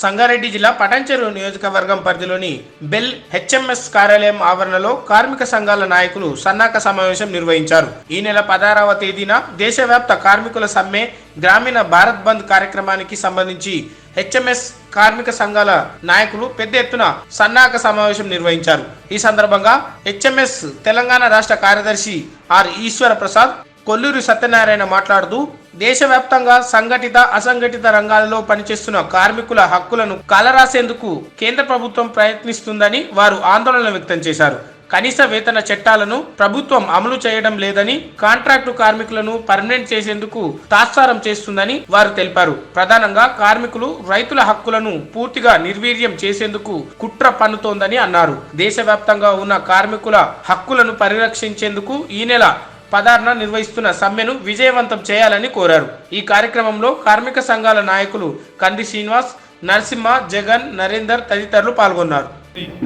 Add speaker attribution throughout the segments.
Speaker 1: సంగారెడ్డి జిల్లా పటంచెరు నియోజకవర్గం పరిధిలోని బెల్ హెచ్ఎంఎస్ కార్యాలయం ఆవరణలో కార్మిక సంఘాల నాయకులు సన్నాక సమావేశం నిర్వహించారు. ఈ నెల పదహారవ తేదీన దేశవ్యాప్త కార్మికుల సమ్మె గ్రామీణ భారత్ బంద్ కార్యక్రమానికి సంబంధించి హెచ్ఎంఎస్ కార్మిక సంఘాల నాయకులు పెద్ద ఎత్తున సన్నాహక సమావేశం నిర్వహించారు. ఈ సందర్భంగా హెచ్ఎంఎస్ తెలంగాణ రాష్ట్ర కార్యదర్శి ఆర్ ఈశ్వర ప్రసాద్ కొల్లూరి సత్యనారాయణ మాట్లాడుతూ దేశవ్యాప్తంగా సంఘటిత అసంఘటిత రంగాలలో పనిచేస్తున్న కార్మికుల హక్కులను కాలరాసేందుకు కేంద్ర ప్రభుత్వం ప్రయత్నిస్తుందని వారు ఆందోళన వ్యక్తం చేశారు. కనీస వేతన చట్టాలను ప్రభుత్వం అమలు చేయడం లేదని కాంట్రాక్టు కార్మికులను పర్మనెంట్ చేసేందుకు తాత్సారం చేస్తుందని వారు తెలిపారు. ప్రధానంగా కార్మికులు రైతుల హక్కులను పూర్తిగా నిర్వీర్యం చేసేందుకు కుట్ర పన్నుతోందని అన్నారు. దేశవ్యాప్తంగా ఉన్న కార్మికుల హక్కులను పరిరక్షించేందుకు ఈ నెల పదార్న నిర్వహిస్తున్న సమ్మెను విజయవంతం చేయాలని కోరారు. ఈ కార్యక్రమంలో కార్మిక సంఘాల నాయకులు కంది శ్రీనివాస్ నరసింహ జగన్ నరేందర్ తదితరులు పాల్గొన్నారు.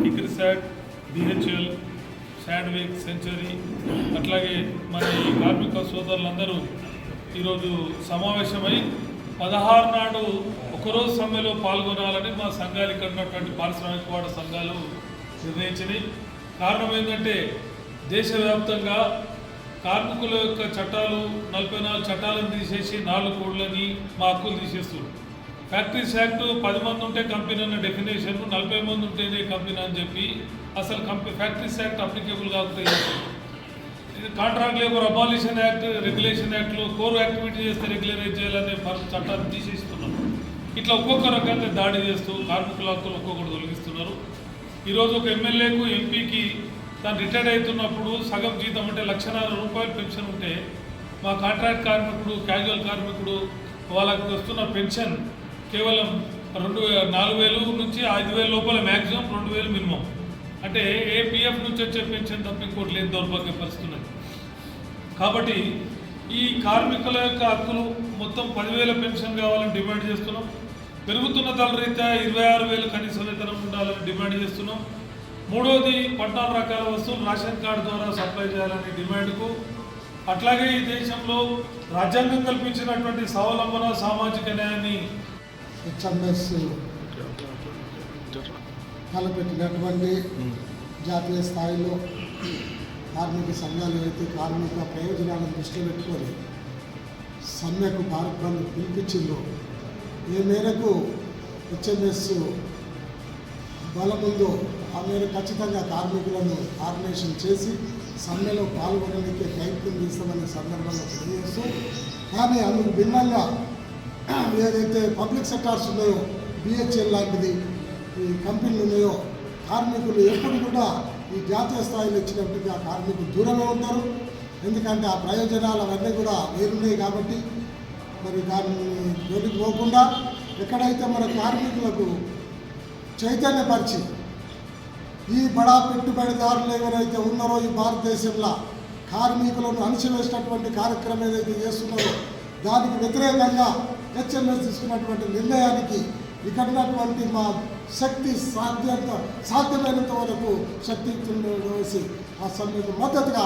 Speaker 2: ఇక్రిసాట్ సెంచరీ అట్లాగే మన ఈ కార్మిక సోదరులందరూ ఈరోజు సమావేశమై పదహారు నాడు ఒకరోజు సమ్మెలో పాల్గొనాలని మా సంఘాలు ఇక్కడ ఉన్నటువంటి పారిశ్రామిక వాడ సంఘాలు నిర్ణయించినాయి. కారణం ఏంటంటే దేశవ్యాప్తంగా కార్మికుల యొక్క చట్టాలు నలభై నాలుగు చట్టాలను తీసేసి నాలుగు కోడ్లని మా హక్కులు తీసేస్తున్నారు. ఫ్యాక్టరీస్ యాక్ట్ పది మంది ఉంటే కంపెనీ అన్న డెఫినేషన్ నలభై మంది ఉంటేనే కంపెనీ అని చెప్పి అసలు కంపెనీ ఫ్యాక్టరీస్ యాక్ట్ అప్లికేబుల్ కాకపోతే ఇది contract labour abolition act regulation యాక్ట్లో కోర్ యాక్టివిటీ చేస్తే రెగ్యులరైజ్ చేయాలనే చట్టాన్ని తీసేస్తున్నారు. ఇట్లా ఒక్కొక్క రకంగా దాడి చేస్తూ కార్మికుల హక్కులు ఒక్కొక్కటి తొలగిస్తున్నారు. ఈరోజు ఒక ఎమ్మెల్యేకు ఎంపీకి తను రిటైర్డ్ అవుతున్నప్పుడు సగం జీతం అంటే లక్షన్నర రూపాయలు పెన్షన్ ఉంటే మా కాంట్రాక్ట్ కార్మికుడు క్యాజువల్ కార్మికుడు వాళ్ళకి వస్తున్న పెన్షన్ కేవలం రెండు నాలుగు వేలు నుంచి ఐదు వేల లోపల మ్యాక్సిమం రెండు వేలు మినిమం. అంటే ఏ పిఎఫ్ నుంచి వచ్చే పెన్షన్ తప్ప ఇంకోటి లేని దౌర్భాగ్య పరిస్థితున్నది కాబట్టి ఈ కార్మికుల యొక్క హక్కులు మొత్తం పదివేల పెన్షన్ కావాలని డిమాండ్ చేస్తున్నాం. పెరుగుతున్న ధరల రీత్యా ఇరవై ఆరు వేలు కనీస వేతనం ఉండాలని డిమాండ్ చేస్తున్నాం. మూడవది పద్నాలుగు రకాల వస్తువులు రేషన్ కార్డు ద్వారా సప్లై చేయాలని డిమాండ్కు. అట్లాగే ఈ దేశంలో రాజ్యాంగం కల్పించినటువంటి స్వావలంబన సామాజిక న్యాయాన్ని
Speaker 3: హెచ్ఎంఎస్ తలపెట్టినటువంటి జాతీయ స్థాయిలో కార్మిక సంఘాలు అయితే కార్మిక ప్రయోజనాలను దృష్టిలో పెట్టుకొని సమ్మెకు భారత్ పిలిపించిందో ఏ మేరకు హెచ్ఎంఎస్ బలముందో మీరు ఖచ్చితంగా కార్మికులను ఆర్గనైజేషన్ చేసి సమ్మెలో పాల్గొనడానికి ప్రయత్నం చేస్తామనే సందర్భంగా తెలియజేస్తూ కానీ అందుకు భిన్నంగా ఏదైతే పబ్లిక్ సెక్టార్స్ ఉన్నాయో బిహెచ్ఎల్ లాంటిది ఈ కంపెనీలు ఉన్నాయో కార్మికులు ఎప్పుడు కూడా ఈ జాతీయ స్థాయిలో ఇచ్చినప్పటికీ ఆ కార్మికులు దూరంగా ఉంటారు. ఎందుకంటే ఆ ప్రయోజనాలు అవన్నీ కూడా వేరున్నాయి కాబట్టి మరి దాన్ని జోలికి పోకుండా ఎక్కడైతే మన కార్మికులకు చైతన్యపరిచి ఈ బడా పెట్టుబడిదారులు ఎవరైతే ఉన్నారో ఈ భారతదేశంలో కార్మికులను అణచివేసినటువంటి కార్యక్రమం ఏదైతే చేస్తున్నారో దానికి వ్యతిరేకంగా హెచ్ఎంఎస్ తీసుకున్నటువంటి నిర్ణయానికి ఇక్కడ ఉన్నటువంటి మా శక్తి సాధ్యంత సాధ్యమైనంత వరకు శక్తి వేసి ఆ సమయంలో మద్దతుగా